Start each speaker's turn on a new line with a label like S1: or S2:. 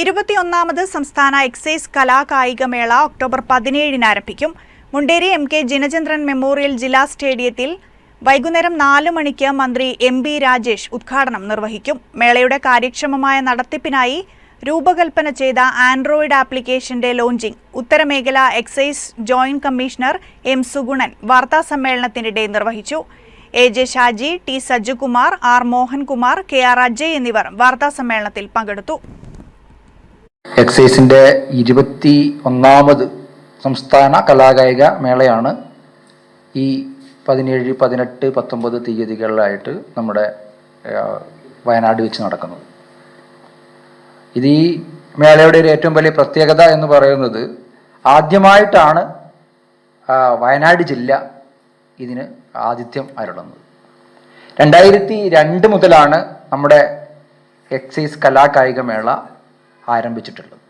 S1: ഇരുപത്തിയൊന്നാമത് സംസ്ഥാന എക്സൈസ് കലാ കായികമേള ഒക്ടോബർ പതിനേഴിന് ആരംഭിക്കും. Munderi M K Jinachandran memorial ജില്ലാ സ്റ്റേഡിയത്തിൽ വൈകുന്നേരം നാല് മണിക്ക് മന്ത്രി എം ബി രാജേഷ് ഉദ്ഘാടനം നിർവഹിക്കും. മേളയുടെ കാര്യക്ഷമമായ നടത്തിപ്പിനായി രൂപകൽപ്പന ചെയ്ത ആൻഡ്രോയിഡ് ആപ്ലിക്കേഷന്റെ launching ഉത്തരമേഖല excise joint commissioner M Sugunan വാർത്താസമ്മേളനത്തിനിടെ നിർവഹിച്ചു. A J Shaji T Sajjukumar R Mohankumar K R Ajay എന്നിവർ വാർത്താസമ്മേളനത്തിൽ പങ്കെടുത്തു.
S2: എക്സൈസിന്റെ ഇരുപത്തി ഒന്നാമത് സംസ്ഥാന കലാകായിക മേളയാണ് ഈ പതിനേഴ് പതിനെട്ട് പത്തൊമ്പത് തീയതികളിലായിട്ട് നമ്മുടെ വയനാട് വെച്ച് നടക്കുന്നത്. ഇത് ഈ മേളയുടെ ഒരു ഏറ്റവും വലിയ പ്രത്യേകത എന്ന് പറയുന്നത് ആദ്യമായിട്ടാണ് വയനാട് ജില്ല ഇതിന് ആതിഥ്യം അരുളുന്നത്. രണ്ടായിരത്തി രണ്ട് മുതലാണ് നമ്മുടെ എക്സൈസ് കലാകായിക മേള ആരംഭിച്ചിട്ടുള്ളത്.